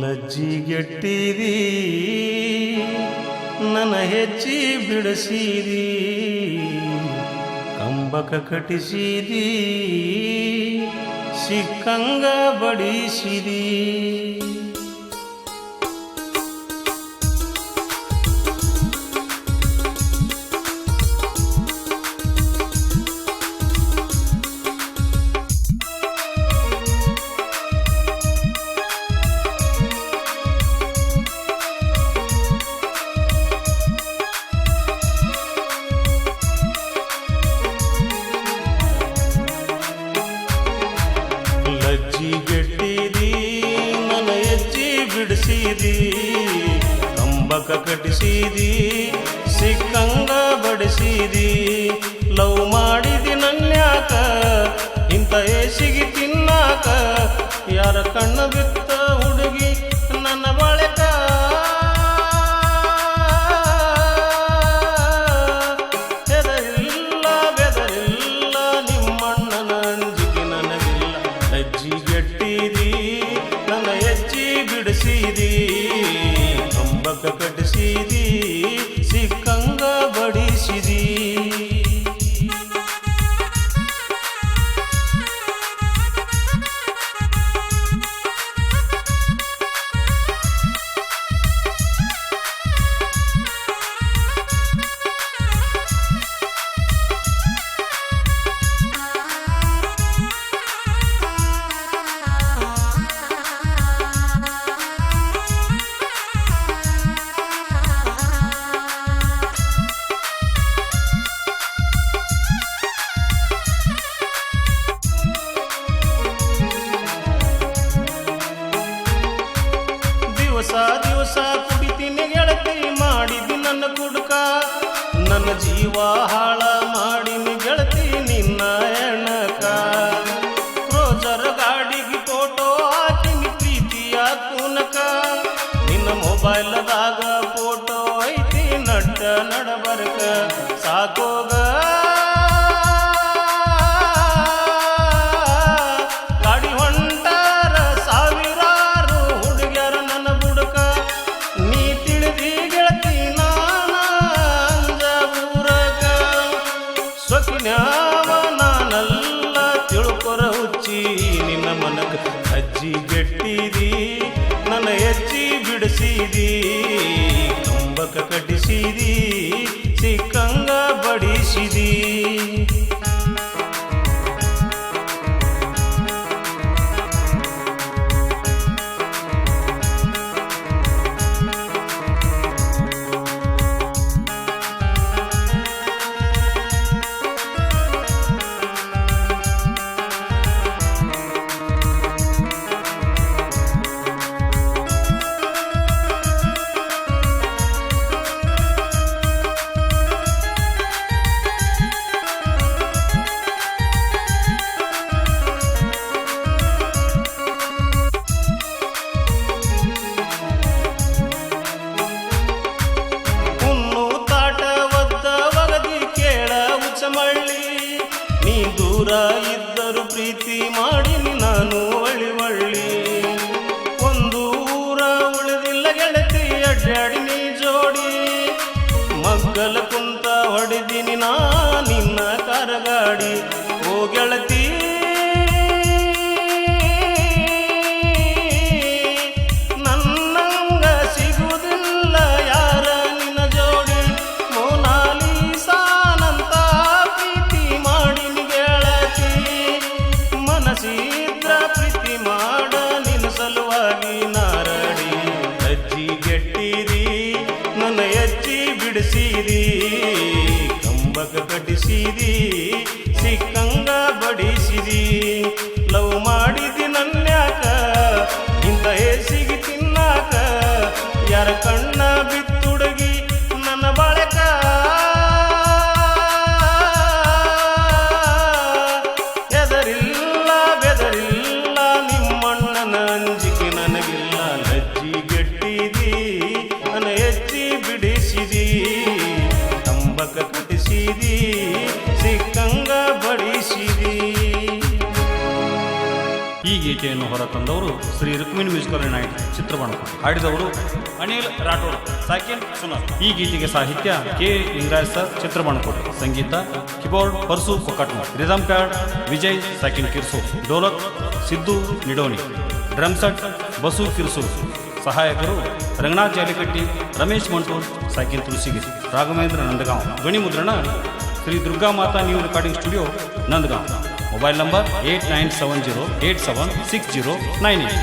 ಲಜ್ಜಿಗೆಟ್ಟಿರಿ ನನ್ನ ಹೆಚ್ಚಿ ಬಿಡಿಸಿರಿ ಕಂಬಕ ಕಟಿಸಿರಿ ಸಿಕ್ಕಂಗ ಬಡಿಸಿದಿ ಬಿಡಿಸಿದಿ ಕಂಬಕ ಕಟ್ಟಿಸಿದಿ ಸಿಕ್ಕಂಗ ಬಡಿಸಿದಿ ಲವ್ ಮಾಡಿದಿ ನನ್ಯಾಕ. ಕಂಬಕ ದಿವಸ ದಿವಸ ಕುಡಿತೀನಿ ಗೆಳತಿ ಮಾಡಿದಿ ನನ್ನ ಕುಡುಕ. ನನ್ನ ಜೀವ ಹಾಳ ಮಾಡಿನಿ, ಗೆಳತಿ ನಿನ್ನ ಎಣಕ ಕ್ರೋಜರ್ ಗಾಡಿಗೆ ಫೋಟೋ ಹಾಕಿನಿ, ಪ್ರೀತಿಯ ಕುನಕ. ನಿನ್ನ ಮೊಬೈಲ್ದಾಗ ಹೆಜ್ಜಿ ಬಿಡಿಸಿದಿ ದೂರ ಇದ್ದರು ಪ್ರೀತಿ ಮಾಡಿನಿ ನಾನು ಒಳ್ಳಿ ಒಳ್ಳಿ. ಒಂದು ಊರ ಉಳಿದಿಲ್ಲ ಗೆಳತಿ ಅಡ್ಡಾಡಿ ನೀ ಜೋಡಿ. ಮಗ್ಗಲ ಕುಂತ ಹೊಡೆದಿನಿ ನಾ ನಿನ್ನ ಕರಗಾಡಿ. ಓ ಗೆಳತಿ ಸಿಕ್ಕಂಗ ಈ ಗೀತೆಯನ್ನು ಹೊರತಂದವರು ಶ್ರೀ ರುಕ್ಮಿಣಿ ಮ್ಯೂಸಿಕಲ್ ನಾಯಕ್ ಚಿತ್ರಬಣ್ಣ ಹಾಡಿದವರು ಅನಿಲ್ ರಾಠೋಡ್, ಸಾಕಿನ್ ಸುನಾ ಈ ಗೀತೆಗೆ ಸಾಹಿತ್ಯ ಕೆ ಲಿಂಗಾಯತ್ ಸರ್ ಚಿತ್ರಬಣಕೋಟೆ ಸಂಗೀತ keyboard Parsu Kokkatna. Rhythm card Vijay, ಸಾಕಿನ್ ಕಿರ್ಸು. Dholak, Siddu, ನಿಡೋನಿ. Drum set Basu Kirsu. ಸಹಾಯಕರು ರಂಗನಾಥ್ ಜಾಲಿಕಟ್ಟಿ, ರಮೇಶ್ ಮಂಟೂರ್, ಸಾಕಿನ್ ತುಳಸಿಗಿರಿ ರಾಘವೇಂದ್ರ ನಂದಗಾಂವ್ ಧ್ವನಿ ಮುದ್ರಣ Shri Durga Mata new recording studio, Nandgaon. Mobile number eight nine seven zero eight seven six zero nine eight.